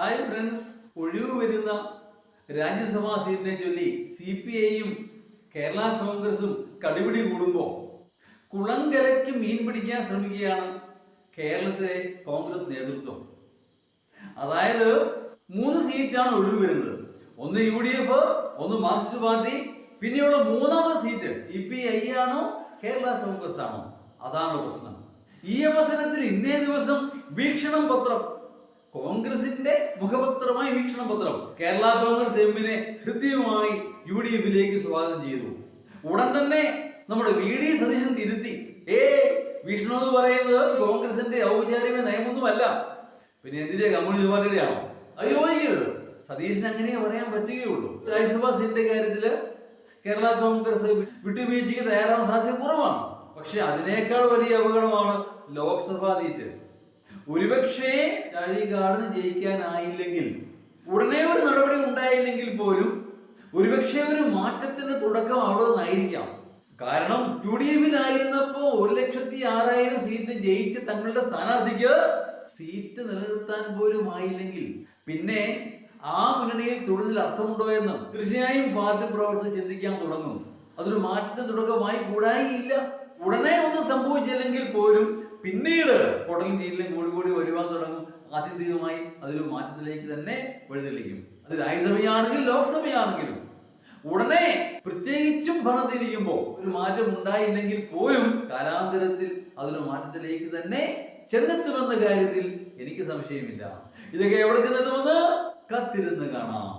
Hi friends ഒഴിവ് വരുന്ന രാജ്യസഭാ സീറ്റിനെ ചൊല്ലി സി പി ഐയും കേരള കോൺഗ്രസും കടുപിടി കൂടുമ്പോൾ കുളങ്കരയ്ക്ക് മീൻ പിടിക്കാൻ ശ്രമിക്കുകയാണ് കേരളത്തിലെ കോൺഗ്രസ് നേതൃത്വം. അതായത് മൂന്ന് സീറ്റാണ് ഒഴിവ് വരുന്നത് ഒന്ന് യു ഡി എഫ് ഒന്ന് മാർക്സിസ്റ്റ് പാർട്ടി പിന്നെയുള്ള മൂന്നാമത്തെ സീറ്റ് ഇ പി ഐ ആണോ കേരള കോൺഗ്രസ് ആണോ? അതാണ് പ്രശ്നം. ഈ അവസരത്തിൽ ഇന്നേ ദിവസം വീക്ഷണം പത്രം കോൺഗ്രസിന്റെ മുഖപത്രമായി വീക്ഷണ പത്രം കേരള കോൺഗ്രസ് എമ്മിനെ ഹൃദ്യമായി യു ഡി എഫിലേക്ക് സ്വാഗതം ചെയ്തു. ഉടൻ തന്നെ നമ്മുടെ വി ഡി സതീശൻ തിരുത്തി. ഏ വിഷ്ണു എന്ന് പറയുന്നത് കോൺഗ്രസിന്റെ ഔപചാരിക നയമൊന്നുമല്ല. പിന്നെ എന്തിന്റെ കമ്മ്യൂണിസ്റ്റ് പാർട്ടിയുടെ ആണോ അത് യോജിക്കരുത് സതീശന് അങ്ങനെ പറയാൻ പറ്റുകയുള്ളൂ. രാജ്യസഭാ സീറ്റിന്റെ കാര്യത്തിൽ കേരള കോൺഗ്രസ് വിട്ടുവീഴ്ചയ്ക്ക് തയ്യാറാവാൻ സാധ്യത കുറവാണ്. പക്ഷെ അതിനേക്കാൾ വലിയ അപകടമാണ് ലോക്സഭാ സീറ്റ്. ഒരുപക്ഷേ കഴികാടന് ജയിക്കാനായില്ലെങ്കിൽ ഉടനെ ഒരു നടപടി ഉണ്ടായില്ലെങ്കിൽ പോലും ഒരുപക്ഷെ ഒരു മാറ്റത്തിന്റെ തുടക്കം അവിടെ നിന്നായിരിക്കാം കാരണം യു ഡി എഫിലായിരുന്നപ്പോ ഒരു ലക്ഷത്തി ആറായിരം സീറ്റ് ജയിച്ച് തങ്ങളുടെ സ്ഥാനാർത്ഥിക്ക് സീറ്റ് നിലനിർത്താൻ പോലും ആയില്ലെങ്കിൽ പിന്നെ ആ മുന്നണിയിൽ തുടരുന്നതിൽ അർത്ഥമുണ്ടോ എന്ന് തീർച്ചയായും പാർട്ടി പ്രവർത്തകർ ചിന്തിക്കാൻ തുടങ്ങും. അതൊരു മാറ്റത്തിന് തുടക്കമായി കൂടായില്ല. ഉടനെ ഒന്നും പോലും പിന്നീട് പൊടലും നീരിലും കൂടി കൂടി വരുവാൻ തുടങ്ങും. ആത്യന്തികമായി അതൊരു മാറ്റത്തിലേക്ക് തന്നെ വഴിതെളിക്കും. അത് രാജ്യസഭയാണെങ്കിലും ലോക്സഭയാണെങ്കിലും. ഉടനെ പ്രത്യേകിച്ചും ഭരണത്തിരിക്കുമ്പോൾ ഒരു മാറ്റം ഉണ്ടായില്ലെങ്കിൽ പോലും കാലാന്തരത്തിൽ അതൊരു മാറ്റത്തിലേക്ക് തന്നെ ചെന്നെത്തുമെന്ന കാര്യത്തിൽ എനിക്ക് സംശയമില്ല. ഇതൊക്കെ എവിടെ ചെന്നെത്തുമെന്ന് കത്തിരുന്ന് കാണാം.